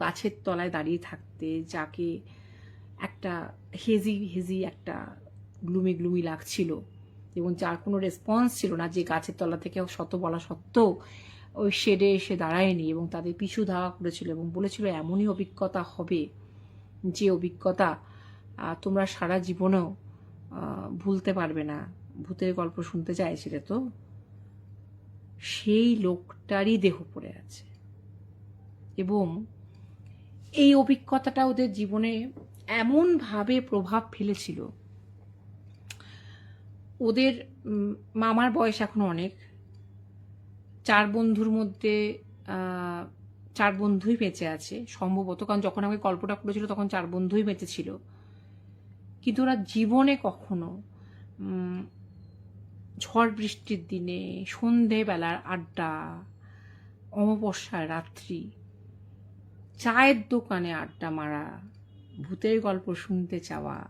গাছের তলায় দাঁড়িয়ে থাকতে যাকে একটা হেজি হেজি একটা গ্লুমি গ্লুমি লাগছিল এবং যার কোনো রেসপন্স ছিল না যে গাছের তলা থেকে শত বলা সত্ত্বেও ওই শেডে এসে দাঁড়ায়নি এবং তাদের পিছু ধাওয়া করেছিল এবং বলেছিল, এমনই অভিজ্ঞতা হবে যে অভিজ্ঞতা তোমরা সারা জীবনেও ভুলতে পারবে না। ভূতের গল্প শুনতে চাইছিলে তো? সেই লোকটারই দেহ পড়ে আছে। এবং এই অভিজ্ঞতাটা ওদের জীবনে এমনভাবে প্রভাব ফেলেছিল। ওদের মামার বয়স এখন অনেক। চার বন্ধুর মধ্যে চার বন্ধুই বেঁচে আছে সম্ভবত, কারণ যখন আমাকে গল্পটা করেছিল তখন চার বন্ধুই বেঁচে ছিল। কিন্তু ওরা জীবনে কখনো ঝড় বৃষ্টির দিনে, সন্ধেবেলার আড্ডা, অমাবস্যার রাত্রি চায়ের দোকানে আড্ডা মারা, ভূতের গল্প শুনতে চাওয়া,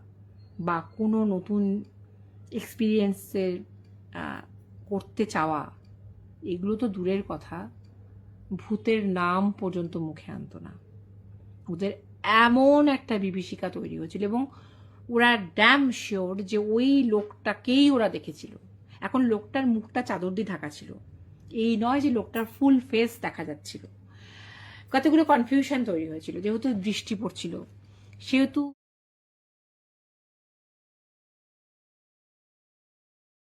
বা কোনো নতুন এক্সপিরিয়েন্সের করতে চাওয়া, এগুলো তো দূরের কথা। ভূতের নাম পর্যন্ত মুখে আনতো না। ওদের এমন একটা বিভীষিকা তৈরি হয়েছিল এবং ওরা ড্যাম শিওর যে ওই লোকটাকেই ওরা দেখেছিল। এখন লোকটার মুখটা চাদর দিয়ে ঢাকা ছিল। এই নয় যে লোকটার ফুল ফেস দেখা যাচ্ছিল। কতগুলো কনফিউশন তৈরি হয়েছিল যেহেতু বৃষ্টি পড়ছিল। সেহেতু